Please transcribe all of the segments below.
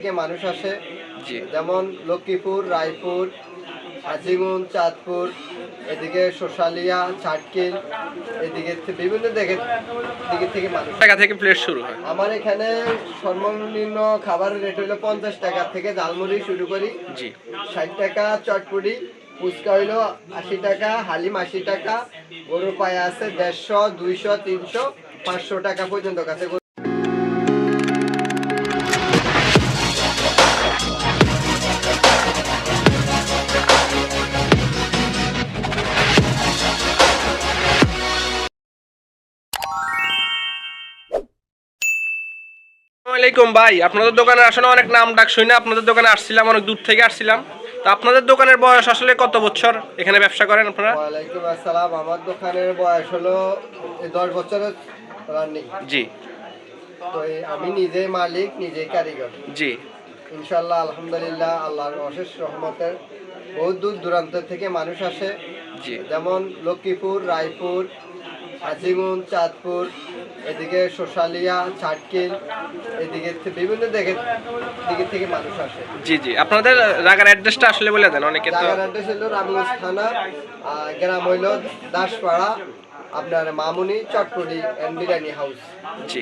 থেকে মানুষ আসে। যেমন লক্ষ্মীপুর রায়পুর হাজিগুন চাঁদপুর এদিকে শোশালিয়া ছাটকিল এদিকে বিভিন্ন দিকে দিকে থেকে মানুষ টাকা থেকে প্লেট শুরু হয়? আমার এখানে সর্বনিম্ন খাবারের রেট হলো পঞ্চাশ টাকা থেকে ঝালমুড়ি শুরু করি। জি। ষাট টাকা চটপুরি ফুচকা হইল আশি টাকা হালিম আশি টাকা গরুর পায়ে আছে দেড়শো দুইশো তিনশো পাঁচশো টাকা পর্যন্ত কাছে আসসালামাইকুম ভাই আপনাদের দোকানে আসলে অনেক নাম ডাক শুনে আপনাদের দোকানে আসছিলাম অনেক দূর থেকে আসছিলাম। তো আপনাদের দোকানের বয়স আসলে কত বছর? এখানে ব্যবসা করেন আপনারা? ওয়ালাইকুম আসসালাম আমার দোকানের বয়স হলো এই দশ বছরের রানিং জি। তো আমি নিজে মালিক নিজেই কারিগর। জি। ইনশাল্লাহ আলহামদুলিল্লাহ আল্লাহর অশেষ রহমতের বহু দূর দূরান্ত থেকে মানুষ আসে। জি। যেমন লক্ষ্মীপুর রায়পুর হাজিগুন চাঁদপুর এদিকে সোশালিয়া ছাটকিল এদিকে বিভিন্ন দিকে দিকে থেকে মানুষ আসে। জি জি। আপনাদের রাগার অ্যাড্রেসটা আসলে বলে দেন অনেকে তো জায়গার অ্যাড্রেস হলো রামগঞ্জ থানা আর গ্রাম হইল দাসপাড়া আপনার মামুনি চটপটি অ্যান্ড বিরিয়ানি হাউস জি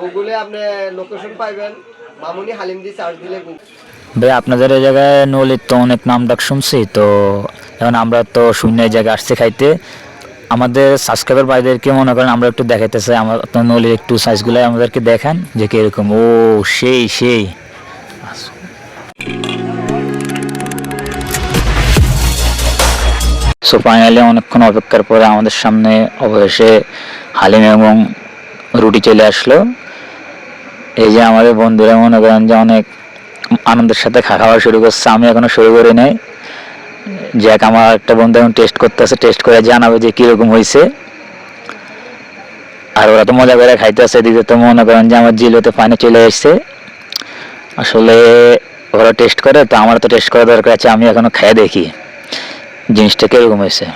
গুগলে আপনি লোকেশন পাইবেন মামুনি হালিম দিয়ে চার্জ দিলে গুগল ভাই আপনাদের এই জায়গায় নলির তো অনেক নাম ডাক শুনছি তো এখন আমরা তো শূন্য এই জায়গায় আসছি খাইতে। আমাদের সাবস্ক্রাইবার ভাইদেরকে মনে করেন? আমরা একটু দেখাইতে চাই। আমার আপনার নলির একটু সাইজগুলো আমাদেরকে দেখান, যে কীরকম ও, সেই সেই। সো ফাইনালি অনেকক্ষণ অপেক্ষার পরে আমাদের সামনে অবশেষে হালিম এবং রুটি চলে আসলো। এই যে আমাদের বন্ধুরা মনে করেন যে অনেক আনন্দের সাথে খাওয়া শুরু করছে। আমি এখনও শুরু করি নাই। যাক আমার একটা বন্ধু এখন টেস্ট করতেছে টেস্ট করে জানাবে যে কীরকম হয়েছে আর ওরা তো মজা করে খাইতেছে, এদিকে তো মনে করেন যে আমার জিলোতে পানি চলে এসছে আসলে ওরা টেস্ট করে, তো আমার তো টেস্ট করা দরকার আছে, আমি এখনও খেয়ে দেখি জিনিসটা কীরকম হয়েছে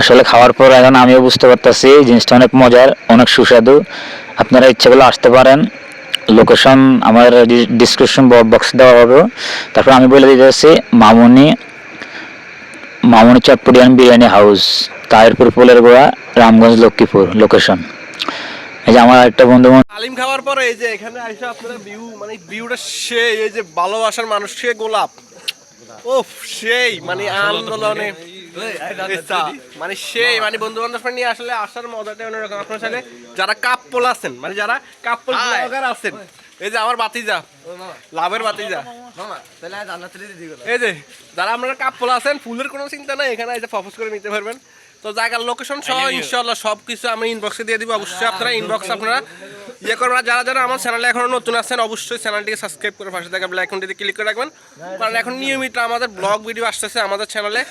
আসলে খাওয়ার পর এখন আমিও বুঝতে পারতেছি, জিনিসটা অনেক মজার, অনেক সুস্বাদু। আপনারা ইচ্ছে করলে আসতে পারেন। লোকেশন আমার ডিসক্রিপশন বক্স দেওয়া হবে। তারপর আমি বলে দিতে চাচ্ছি মামুনি মামুনি চটপটিয়ান বিরিয়ানি হাউস তাহিরপুর পোলের গোড়া রামগঞ্জ লক্ষ্মীপুর লোকেশন এই যে আমার একটা বন্ধু আলিম খাওয়ার পরে এই যে এখানে আইসা আপনারা ভিউ মানে ভিউটা সেই এই যে ভালোবাসার মানুষ সে গোলাপ। ওফ সেই মানে আন্দোলনে মানে সেই মানে বন্ধু বান্ধব নিয়ে আসলে আসার মজাটা অন্যরকম। আপনার সাথে যারা কাপ্পল আছেন মানে যারা কাপ্পল ব্লগার আছেন এই যে আমার বাতিজা লাভের বাতিজা এই যে যারা আপনারা কাপ্পল আছেন ফুলের কোনো চিন্তা নাই এখানে এসে প্রপোজ করে নিতে পারবেন। তো জায়গার লোকেশন সহ ইনশাল্লাহ সব কিছু আমি ইনবক্সে দিয়ে দিব। অবশ্যই আপনারা ইনবক্স আপনারা ইয়ে করবেন যারা যারা আমার চ্যানেলে এখনও নতুন আছেন অবশ্যই চ্যানেলটিকে সাবস্ক্রাইব করে পাশে থাকা বেল আইকনটিতে ক্লিক করে রাখবেন। কারণ এখন নিয়মিত আমাদের ব্লগ ভিডিও আসতেছে আমাদের চ্যানেলে